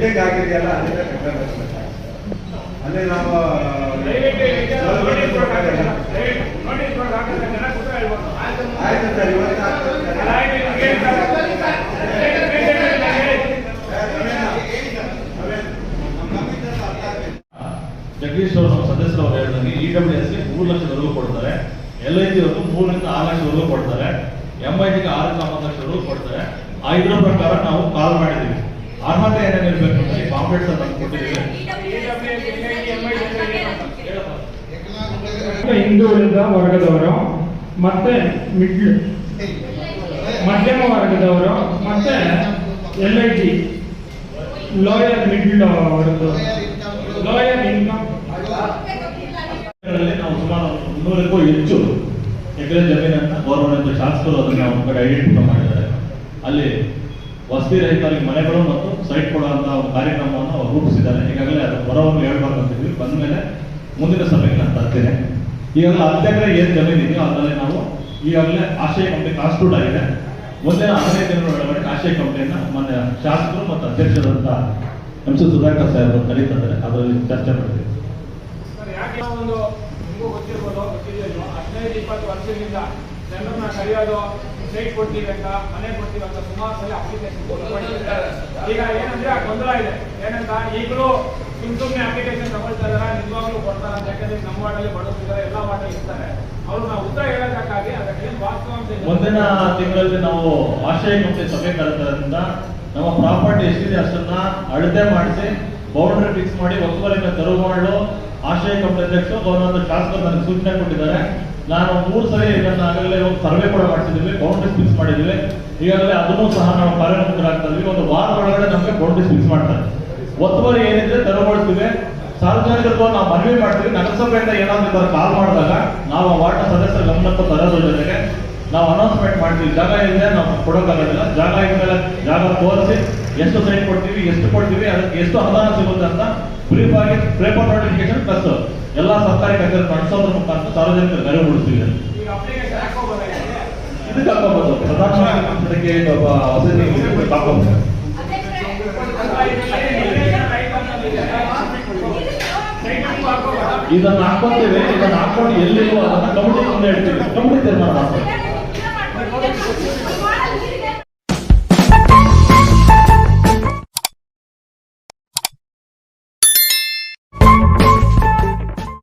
Building ಆಗಿದೆಯಲ್ಲ ಅಲ್ಲಿಂದ ಅಲ್ಲಿ ನಾವು ಆಯ್ತು ಸರ್. ಜಗದೀಶ್ ಅವರು ನಮ್ಮ ಸದಸ್ಯರು ಅವರು ಹೇಳಿದಂಗೆ ಇ ಡಬ್ಲ್ಯೂ ಎಸ್ಗೆ ಮೂರು ಲಕ್ಷದವರೆಗೂ ಕೊಡ್ತಾರೆ. ಎಲ್ ಐ ಜಿ ಅವರು ಮೂರರಿಂದ ಆರು ಲಕ್ಷದವರೆಗೂ ಕೊಡ್ತಾರೆ. ಎಂ ಐ ಆರು ತಮ್ಮ ಒಂಬತ್ತು ಲಕ್ಷದವರೆಗೂ ಕೊಡ್ತಾರೆ. ಆ ಇದ್ರ ಪ್ರಕಾರ ನಾವು ಕಾಲ್ ಮಾಡಿದ್ದೀವಿ. ಅರ್ಹತೆ ಏನೇನಿರಬೇಕು ಅಂತ ಪಾಂಪ್ಲೆಟ್ಸ್ ಅಂತ ಕೊಟ್ಟಿದ್ದೀವಿ ಹಿಂದುಳಿದ ವರ್ಗದವರು ಮತ್ತೆ ಮಿಡ್ಲ್ ಮಧ್ಯಮ ವರ್ಗದವರು ಮತ್ತೆ L I T lower middle ವರ್ಗದವರು. ಲೋಯರ್ ಇನ್ಕಮ್ ನಾವು ಸುಮಾರು ಮುನ್ನೂರಕ್ಕೂ ಹೆಚ್ಚು ಎಕರೆ ಜಮೀನನ್ನು ಗೌರ್ಮೆಂಟ್ ಶಾಸಕರು ಅದನ್ನ ಒಂದು ಕಡೆ ಐಡೆಂಟಿಫೈ ಮಾಡಿದ್ದಾರೆ. ಅಲ್ಲಿ ವಸತಿ ರಹಿತರಿಗೆ ಮನೆಗಳು ಮತ್ತು ಸೈಟ್ ಕೊಡುವಂತಹ ಒಂದು ಕಾರ್ಯಕ್ರಮವನ್ನು ಅವರು ರೂಪಿಸಿದ್ದಾರೆ. ಈಗಾಗಲೇ ಅದು ಹೊರವನ್ನು ಹೇಳಿ ಬಂದ ಮೇಲೆ ಮುಂದಿನ ಸಭೆಗೆ ನಾನು ತರ್ತೇನೆ ಈಗಾಗಲೇ ಅಧ್ಯಕ್ಷರ ಏನು ಜಮೀನು ಇದೆಯೋ ಅದರಲ್ಲಿ ನಾವು ಈಗಾಗಲೇ ಆಶಯ ಕಂಪ್ನಿ ಕಾನ್ಸ್ಟಿಟ್ಯೂಟ್ ಆಗಿದೆ. ಮುಂದಿನ ಹದಿನೈದು ದಿನಗಳ ಒಳಗಡೆ ಆಶಯ ಕಂಪ್ನಿಯನ್ನು ಮೊನ್ನೆ ಶಾಸಕರು ಮತ್ತು ಅಧ್ಯಕ್ಷರಂತ ಎಂ ಸಿ ಸುಧಾಕರ್ ಸಾಹೇಬರು ಕರೀತಾರೆ ಅದರಲ್ಲಿ ಚರ್ಚೆ ಮಾಡ್ತೀವಿ. ಯಾಕೆ ಒಂದು ಹದಿನೈದು, ಇಪ್ಪತ್ತು ವರ್ಷದಿಂದ ಜನರನ್ನ ಕರೆಯೋದು ಸೈಟ್ ಕೊಡ್ತೀವಿ ಅಂತ, ಮನೆ ಕೊಡ್ತೀವಿ ಅಂತ ಸುಮಾರು ಸಲ ಅಪ್ಲಿಕೇಶನ್ ಈಗ ಏನಂದ್ರೆ ಆ ಗೊಂದಲ ಇದೆ. ಏನಂತ, ಈಗಲೂ ಸುಮ್ ಸುಮ್ಮನೆ ಅಪ್ಲಿಕೇಶನ್ ತಗೊಳ್ತಾ ಇದಾರೆ? ನಿಜವಾಗ್ಲೂ ಕೊಡ್ತಾರ ಅಂತ? ಯಾಕಂದ್ರೆ ನಮ್ಮ ವಾರ್ಡಲ್ಲಿ ಬಡವರಿದ್ದಾರೆ, ಎಲ್ಲ ವಾರ್ಡಲ್ಲಿ ಇರ್ತಾರೆ. ಅವ್ರು ನಾವು ಉತ್ತರ ಹೇಳೋದಕ್ಕಾಗಿ ಅದಕ್ಕೆ ವಾಸ್ತವಾಂಶ ಮುಂದಿನ ತಿಂಗಳಲ್ಲಿ ನಾವು ಆಶ್ರಯ ಕಮಿಟಿ ಸಭೆ ಕರೆದ್ರಿಂದ ನಮ್ಮ ಪ್ರಾಪರ್ಟಿ ಎಷ್ಟಿದೆ ಅಷ್ಟನ್ನ ಅಳತೆ ಮಾಡಿಸಿ ಬೌಂಡ್ರಿ ಫಿಕ್ಸ್ ಮಾಡಿ ಒಕ್ಕಲಿನ ತೆರವು ಮಾಡಲು ಆಶಯ ಕಮಿಟಿ ಅಧ್ಯಕ್ಷರು ಗೌರ್ನರ್ ಶಾಸಕರು ನನಗೆ ಸೂಚನೆ ಕೊಟ್ಟಿದ್ದಾರೆ. ನಾನು ಮೂರು ಸರಿ ಇದನ್ನ ಆಗಲೇ ಒಂದು ಸರ್ವೆ ಕೂಡ ಮಾಡಿಸಿದ್ದೀವಿ ಬೌಂಡ್ರೀಸ್ ಫಿಕ್ಸ್ ಮಾಡಿದ್ದೀವಿ. ಈಗಾಗಲೇ ಅದನ್ನು ಸಹ ನಾವು ಕಾರ್ಯಮುಖರಾಗ್ತಾ ಇದ್ವಿ ಒಂದು ವಾರ ಒಳಗಡೆ ನಮಗೆ ಬೌಂಡ್ರೀಸ್ ಫಿಕ್ಸ್ ಮಾಡ್ತಾರೆ. ಒತ್ತುವರಿ ಏನಿದ್ರೆ ತೆರವುಗೊಳಿಸ್ತೀವಿ. ಸಾರ್ವಜನಿಕರು ನಾವು ಮನವಿ ಮಾಡ್ತೀವಿ. ನಗರಸಭೆಯಿಂದ ಏನಾದ್ರು ಕಾಲ್ ಮಾಡಿದಾಗ ನಾವು ಆ ವಾರ್ಡ್ನ ಸದಸ್ಯರ ಗಮನಕ್ಕೆ ತರೋದ್ರ ಜೊತೆಗೆ ನಾವು ಅನೌನ್ಸ್ಮೆಂಟ್ ಮಾಡ್ತೀವಿ. ಜಾಗ ಇದೆ ನಾವು ಕೊಡೋಕ್ಕಾಗೋದಿಲ್ಲ. ಜಾಗ ಇದ್ಮೇಲೆ ಜಾಗ ತೋರಿಸಿ ಎಷ್ಟು ಸೈಟ್ ಕೊಡ್ತೀವಿ ಎಷ್ಟು ಕೊಡ್ತೀವಿ ಅದಕ್ಕೆ ಎಷ್ಟು ಅನುದಾನ ಸಿಗುತ್ತೆ ಅಂತ ಬ್ರೀಫ್ ಆಗಿ ಪೇಪರ್ ನೋಟಿಫಿಕೇಶನ್ ಪ್ಲಸ್ ಎಲ್ಲ ಸರ್ಕಾರಿ ಕಚೇರಿ ನಡೆಸೋದ್ರ ಮುಖಾಂತರ ಸಾರ್ವಜನಿಕರು ನೆರವು ಹಾಕೋಬೋದಾಗಿದೆ ಇದಕ್ಕೆ ಹಾಕೋಬಹುದು ಪ್ರಧಾನಮಂತ್ರಿಗೆ ವಸತಿ ಹಾಕೋಬಹುದು ಇದನ್ನ ಹಾಕೊಂತೀವಿ ಇದನ್ನ ಹಾಕೊಂಡು ಎಲ್ಲಿಗೂ ಅದನ್ನ ಕಮಿಟಿ ಮುಂದೆ ಇಡ್ತೀವಿ. ಕಮಿಟಿ ತೀರ್ಮಾನ ಮಾಡ್ತೀವಿ.